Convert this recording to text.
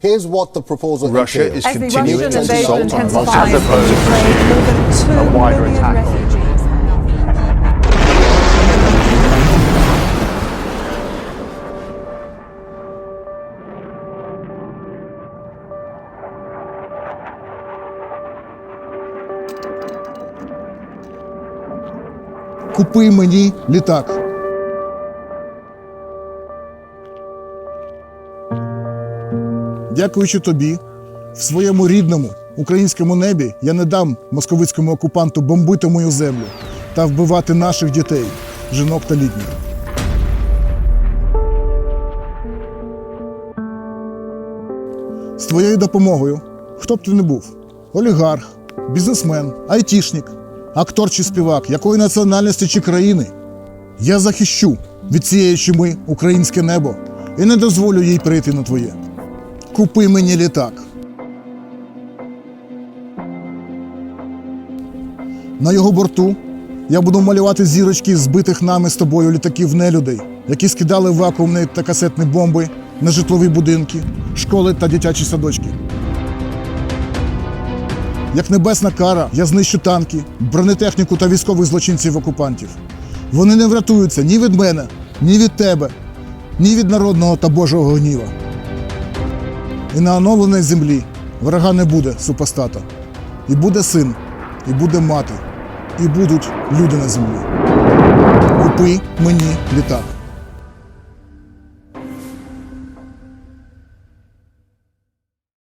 Here's what the proposal Russia entails. is As the continuing Russian to invasion assault on intensifies, Russia. Ukraine, more than two a wider million attack on refugees have now Купи мені літак. Дякуючи тобі, в своєму рідному українському небі я не дам московицькому окупанту бомбити мою землю та вбивати наших дітей, жінок та літніх. З твоєю допомогою, хто б ти не був, олігарх, бізнесмен, айтішник, актор чи співак, якої національності чи країни, я захищу від цієї чуми українське небо і не дозволю їй прийти на твоє. Купи мені літак. На його борту я буду малювати зірочки збитих нами з тобою літаків нелюдей, які скидали вакуумні та касетні бомби на житлові будинки, школи та дитячі садочки. Як небесна кара, я знищу танки, бронетехніку та військових злочинців окупантів. Вони не врятуються ні від мене, ні від тебе, ні від народного та Божого гніва. І на оновленій землі ворога не буде супостата. І буде син, і буде мати, і будуть люди на землі. Купи мені літак.